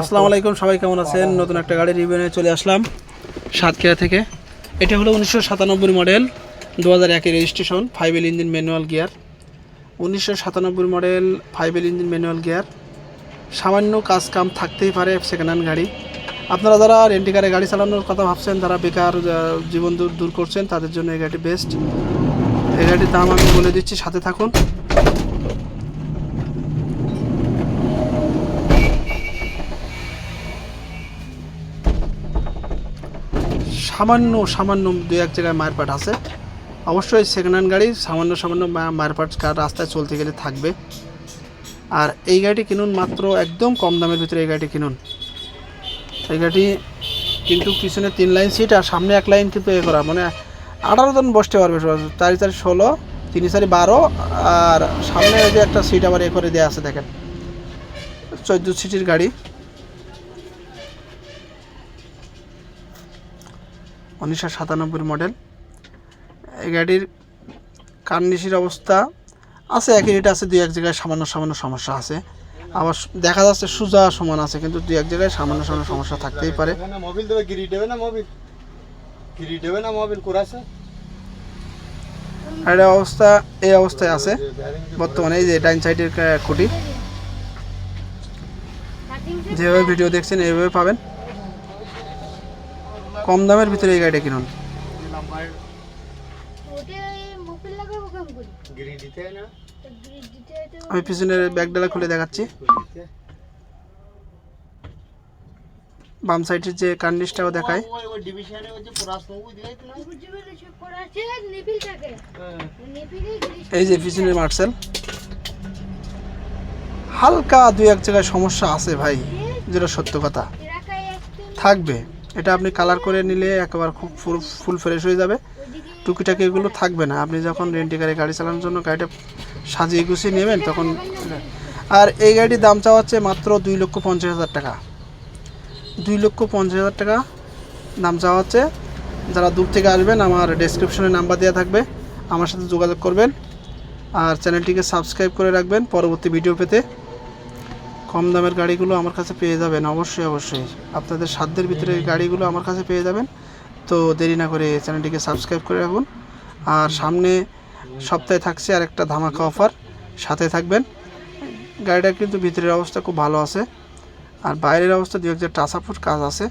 আসসালামু আলাইকুম, সবাই কেমন আছেন? নতুন একটা গাড়ি রিভিউ নিয়ে চলে আসলাম সাতক্ষীরা থেকে। এটা হলো উনিশশো সাতানব্বই মডেল দু হাজার একের registration five L engine manual gear উনিশশো সাতানব্বই model five L engine manual gear সামান্য কাজ কাম থাকতেই পারে সেকেন্ড হ্যান্ড গাড়ি। আপনারা যারা রেন্টিকারে গাড়ি চালানোর কথা ভাবছেন, যারা বেকার জীবন দূর দূর করছেন, তাদের জন্য এই গাড়িটি বেস্ট এই গাড়ির দাম আমি বলে দিচ্ছি, সাথে থাকুন। সামান্য সামান্য দু এক জায়গায় মায়ের পাট আছে। অবশ্যই সেকেন্ড হ্যান্ড গাড়ি, সামান্য সামান্য মা- মায়ের পাট কার রাস্তায় চলতে গেলে থাকবে। আর এই গাড়িটি কিনুন মাত্র একদম কম দামের ভিতরে এই গাড়িটি কিনুন। এই গাড়িটি কিন্তু পিছনে তিন লাইন সিট আর সামনে এক লাইন কিন্তু এ করা। মানে আঠারো জন বসতে পারবে চারি চারি ষোলো, তিন চারি বারো, আর সামনে যে একটা সিট আবার এ করে দেওয়া আছে, দেখেন। চোদ্দ সিটির গাড়ি। উনিশশো সাতানব্বই মডেল। এই গাড়ির কার্নিশির অবস্থা আছে একই রেট আছে দুই এক জায়গায় সামান্য সামান্য সমস্যা আছে। আবার দেখা যাচ্ছে সোজা সমান আছে কিন্তু দুই এক জায়গায় সামান্য সামান্য সমস্যা থাকতেই পারে। আর অবস্থা এই অবস্থায় আছে। বর্তমানে এই যে ডাইন সাইডের খুঁটি। যেভাবে ভিডিও দেখছেন এইভাবে পাবেন। কম দামের ভিতরে এই গাড়িটা কিনুন। হয় হয় আমি পিছনের ব্যাগডালা খুলে দেখাচ্ছি। বাম সাইডের যে কার্নিশটাও দেখায় ওই ডিভিশনে ওই যে পুরাস মোবিল দিয়ে দিল বুঝতে পেরেছি পড়া আছে নিপিল থাকে নিপিলে গ্রিড এই যে পিছনের মার্সেল। হালকা দুই এক জায়গায় সমস্যা আছে ভাই যেটা সত্য কথা। থাকবে। এটা আপনি কালার করে নিলে একেবারে খুব ফুল ফ্রেশ হয়ে যাবে। টুকিটাকি এগুলো থাকবে না। আপনি যখন রেন্টি গাড়ি গাড়ি চালানোর জন্য গাড়িটা সাজিয়ে গুছিয়ে নেবেন, তখন আর এই গাড়ির দাম চাওয়া হচ্ছে মাত্র দুই লক্ষ পঞ্চাশ হাজার টাকা। দুই লক্ষ পঞ্চাশ হাজার টাকা দাম চাওয়া হচ্ছে। যারা দূর থেকে আসবেন, আমার ডেসক্রিপশনে নাম্বার দেওয়া থাকবে। আমার সাথে যোগাযোগ করবেন। আর চ্যানেলটিকে সাবস্ক্রাইব করে রাখবেন পরবর্তী ভিডিও পেতে। কম দামের গাড়িগুলো আমার কাছে পেয়ে যাবেন, অবশ্যই অবশ্যই। আপনাদের সাধ্যের ভিতরে গাড়িগুলো আমার কাছে পেয়ে যাবেন। তো দেরি না করে চ্যানেলটিকে সাবস্ক্রাইব করে রাখুন। আর সামনে সপ্তাহে থাকছে আর একটা ধামাকা অফার, সাথে থাকবেন। গাড়িটার কিন্তু ভিতরের অবস্থা খুব ভালো আছে। আর বাইরের অবস্থা দু একটা টাসাপুর কাজ আছে।